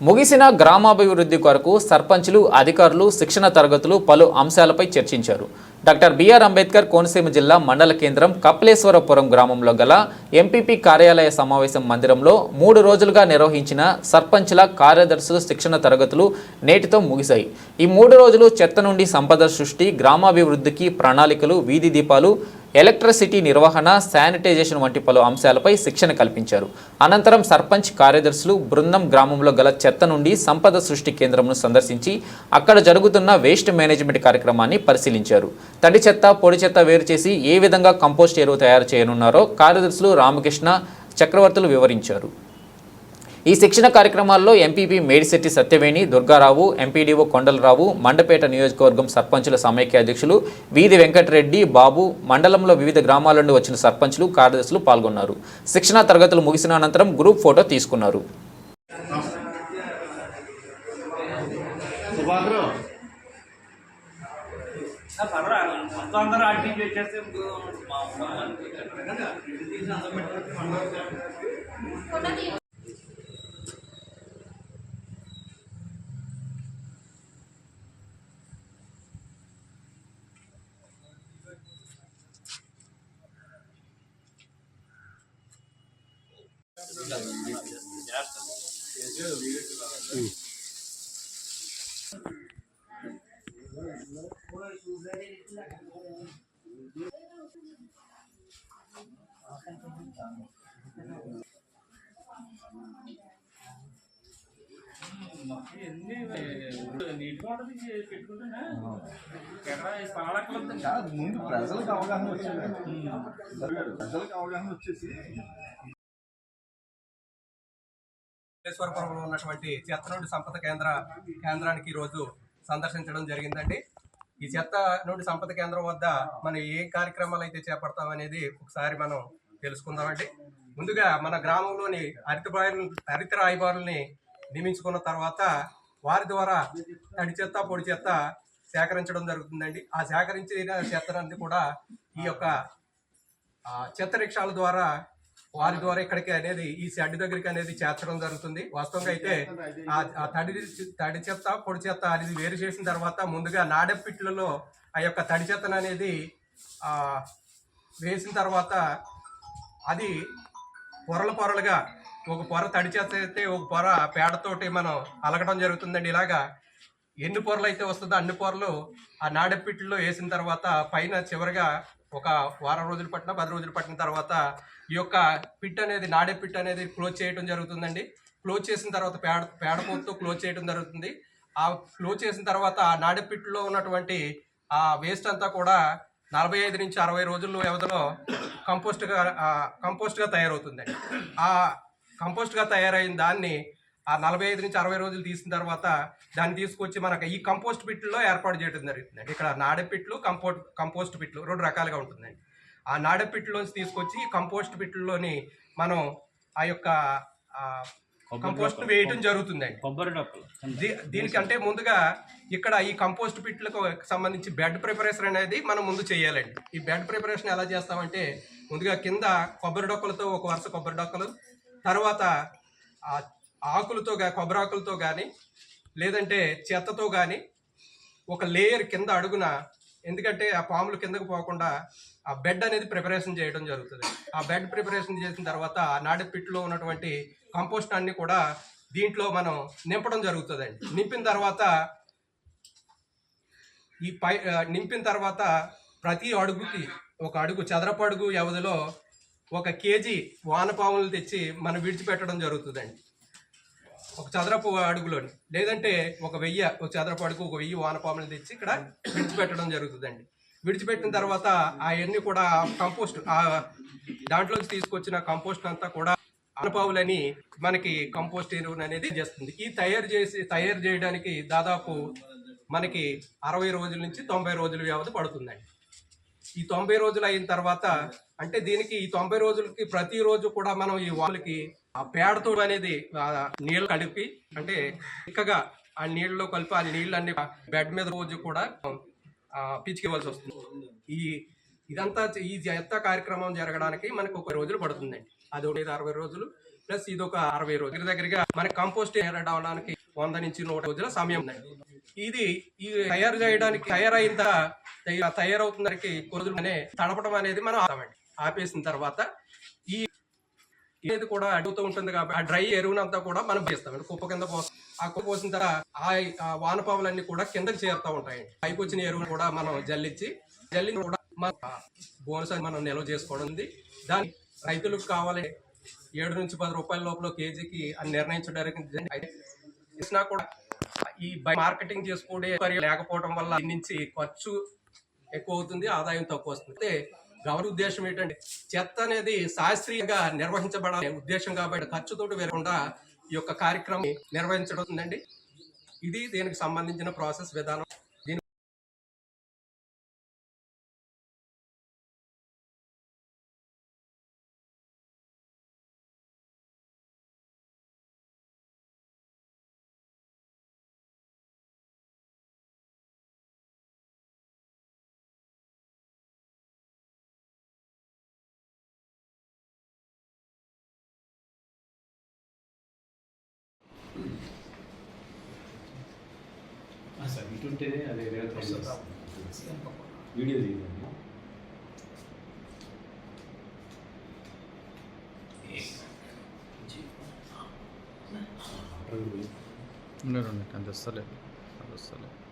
ముగిసిన గ్రామాభివృద్ధి కొరకు సర్పంచులు అధికారులు శిక్షణ తరగతులు పలు అంశాలపై చర్చించారు. డాక్టర్ బిఆర్ అంబేద్కర్ కోనసీమ జిల్లా మండల కేంద్రం కపిలేశ్వరపురం గ్రామంలో గల ఎంపీపీ కార్యాలయ సమావేశం మందిరంలో మూడు రోజులుగా నిర్వహించిన సర్పంచుల కార్యదర్శుల శిక్షణ తరగతులు నేటితో ముగిశాయి. ఈ మూడు రోజులు చెత్త నుండి సంపద సృష్టి గ్రామాభివృద్ధికి ప్రణాళికలు వీధి దీపాలు ఎలక్ట్రిసిటీ నిర్వహణ శానిటైజేషన్ వంటి పలు అంశాలపై శిక్షణ కల్పించారు. అనంతరం సర్పంచ్ కార్యదర్శులు బృందం గ్రామంలో గల చెత్త నుండి సంపద సృష్టి కేంద్రంను సందర్శించి అక్కడ జరుగుతున్న వేస్ట్ మేనేజ్మెంట్ కార్యక్రమాన్ని పరిశీలించారు. తడి చెత్త పొడి చెత్త వేరు చేసి ఏ విధంగా కంపోస్ట్ ఎరువు తయారు చేయనున్నారో కార్యదర్శులు రామకృష్ణ చక్రవర్తులు వివరించారు. ఈ శిక్షణ కార్యక్రమాల్లో ఎంపీపీ మేడిశెట్టి సత్యవేణి దుర్గారావు ఎంపీడీఓ కొండలరావు మండపేట నియోజకవర్గం సర్పంచుల సమైక్య అధ్యక్షులు వీధి వెంకటరెడ్డి బాబు మండలంలో వివిధ గ్రామాల నుండి వచ్చిన సర్పంచులు కార్యదర్శులు పాల్గొన్నారు. శిక్షణ తరగతులు ముగిసిన అనంతరం గ్రూప్ ఫోటో తీసుకున్నారు. కాదు, ముందు ప్రజలకు అవగాహన వచ్చింది ప్రజలకు అవగాహన వచ్చేసి వెంకటేశ్వరపురంలో ఉన్నటువంటి చెత్త నుండి సంపద కేంద్ర కేంద్రానికి ఈరోజు సందర్శించడం జరిగిందండి. ఈ చెత్త నుండి సంపద కేంద్రం వద్ద మనం ఏ కార్యక్రమాలు అయితే చేపడతాం అనేది ఒకసారి మనం తెలుసుకుందామండి. ముందుగా మన గ్రామంలోని హరిత హరిత రాయబారుల్ని నియమించుకున్న తర్వాత వారి ద్వారా తడి చెత్త పొడి చెత్త సేకరించడం జరుగుతుందండి. ఆ సేకరించిన చెత్తనంతా కూడా ఈ యొక్క చెత్త రిక్షాల ద్వారా వారి ద్వారా ఇక్కడికి అనేది ఈ షెడ్ దగ్గరికి అనేది చేర్చడం జరుగుతుంది. వాస్తవంగా అయితే ఆ తడి తడి చెత్త పొడి చెత్త అనేది వేరు చేసిన తర్వాత ముందుగా నాడెప్పిట్లలో ఆ యొక్క తడి చెత్తను అనేది వేసిన తర్వాత అది పొరలు పొరలుగా ఒక పొర తడి చెత్త అయితే ఒక పొర పేడతోటి మనం అలగడం జరుగుతుందండి. ఇలాగా ఎన్ని పొరలు అయితే వస్తుందో అన్ని పొరలు ఆ నాడెప్పిట్లో వేసిన తర్వాత పైన చివరిగా ఒక వారం రోజులు పట్టిన పది రోజులు పట్టిన తర్వాత ఈ యొక్క పిట్ అనేది నాడే పిట్ అనేది క్లోజ్ చేయడం జరుగుతుందండి. క్లోజ్ చేసిన తర్వాత పేడ పేడపోతూ క్లోజ్ చేయడం జరుగుతుంది. ఆ క్లోజ్ చేసిన తర్వాత ఆ నాడే పిట్లో ఉన్నటువంటి ఆ వేస్ట్ అంతా కూడా నలభై ఐదు నుంచి అరవై రోజుల్లో వ్యవధిలో కంపోస్ట్గా కంపోస్ట్గా తయారవుతుందండి. ఆ కంపోస్ట్గా తయారైన దాన్ని ఆ నలభై ఐదు నుంచి అరవై రోజులు తీసిన తర్వాత దాన్ని తీసుకొచ్చి మనకు ఈ కంపోస్ట్ పిట్లో ఏర్పాటు చేయడం జరుగుతుందండి ఇక్కడ నాడె పిట్లు కంపోస్ట్ కంపోస్ట్ పిట్లు రెండు రకాలుగా ఉంటుందండి. ఆ నాడె పిట్లోంచి తీసుకొచ్చి ఈ కంపోస్ట్ పిట్లలోని మనం ఆ యొక్క కంపోస్ట్ వేయటం జరుగుతుందండి. కొబ్బరి దీనికంటే ముందుగా ఇక్కడ ఈ కంపోస్ట్ పిట్లకు సంబంధించి బెడ్ ప్రిపరేషన్ అనేది మనం ముందు చేయాలండి. ఈ బెడ్ ప్రిపరేషన్ ఎలా చేస్తామంటే ముందుగా కింద కొబ్బరి డొక్కలతో ఒక వరుస కొబ్బరి డొక్కలు తర్వాత ఆకులతో గా కొబ్బరి ఆకులతో కానీ లేదంటే చెత్తతో కానీ ఒక లేయర్ కింద అడుగున ఎందుకంటే ఆ పాములు కిందకు పోకుండా ఆ బెడ్ అనేది ప్రిపరేషన్ చేయడం జరుగుతుంది. ఆ బెడ్ ప్రిపరేషన్ చేసిన తర్వాత ఆ నాడి పిట్లో ఉన్నటువంటి కంపోస్ట్ అన్ని కూడా దీంట్లో మనం నింపడం జరుగుతుందండి. నింపిన తర్వాత ఈ పై నింపిన తర్వాత ప్రతి అడుగుకి ఒక అడుగు చదరపు అడుగు వ్యవధిలో ఒక కేజీ వానపాములు తెచ్చి మనం విడిచిపెట్టడం జరుగుతుందండి. ఒక చదరపు అడుగులోని లేదంటే ఒక వెయ్యి ఒక చదరపు అడుగు ఒక వెయ్యి వానపాములు తెచ్చి ఇక్కడ విడిచిపెట్టడం జరుగుతుందండి. విడిచిపెట్టిన తర్వాత అవన్నీ కూడా కంపోస్ట్ ఆ దాంట్లోంచి తీసుకొచ్చిన కంపోస్ట్ అంతా కూడా వానపాములని మనకి కంపోస్ట్ ఎరువుని అనేది చేస్తుంది. ఈ తయారు చేసి తయారు చేయడానికి దాదాపు మనకి అరవై రోజుల నుంచి తొంభై రోజుల వ్యవధి పడుతుందండి. ఈ తొంభై రోజులు అయిన తర్వాత అంటే దీనికి ఈ తొంభై రోజులకి ప్రతిరోజు కూడా మనం ఈ వాళ్ళకి ఆ పేడతో అనేది నీళ్ళు కలిపి అంటే చిక్కగా ఆ నీళ్ళలో కలిపి ఆ నీళ్ళన్ని బెడ్ మీద రోజు కూడా ఆ, వస్తుంది. ఈ ఇదంతా ఈ ఎంత కార్యక్రమం జరగడానికి మనకు ఒక రోజులు పడుతుందండి. అది ఒకటి అరవై రోజులు ప్లస్ ఇది ఒక అరవై రోజుల. దగ్గరగా మన కంపోస్ట్ తయారు అవడానికి వంద నుంచి నూట రోజుల సమయం ఉందండి. ఇది ఈ తయారు చేయడానికి తయారైన తర్వాత తయ- తయారవుతుందరికి తడపడం అనేది మనం ఆపండి ఆపేసిన తర్వాత ఈ ఏది కూడా అడుగుతూ ఉంటుంది కాబట్టి ఆ డ్రై ఎరువునంతా కూడా మనం వేస్తామండి కుప్ప కింద పోస్తాం. ఆ కుప్ప పోసిన తర్వాత ఆ ఆ వానపాములన్నీ కూడా కిందకి చేరుతూ ఉంటాయి. పైకి వచ్చిన ఎరువును కూడా మనం జల్లించి జల్లి కూడా మన బోనస్ అని మనం నిల్వ చేసుకోవడం ఉంది. దాని రైతులకు కావాలి ఏడు నుంచి పది రూపాయల లోపల కేజీకి అని నిర్ణయించడానికి కూడా ఈ బై మార్కెటింగ్ చేసుకునే లేకపోవడం వల్ల నుంచి ఖర్చు ఎక్కువ అవుతుంది ఆదాయం తక్కువ వస్తుంది. అయితే ఉద్దేశం ఏంటంటే చెత్త అనేది శాస్త్రీయంగా నిర్వహించబడాలనే ఉద్దేశం కాబట్టి ఖర్చుతోటి వెళ్ళకుండా ఈ యొక్క కార్యక్రమం నిర్వహించడం ఉందండి. ఇది దీనికి సంబంధించిన ప్రాసెస్ విధానం. సార్ ఇటుంటేనే అది వేరే వీడియో తీయండి ఉండండి అంత వస్తలేదు అది వస్తలేదు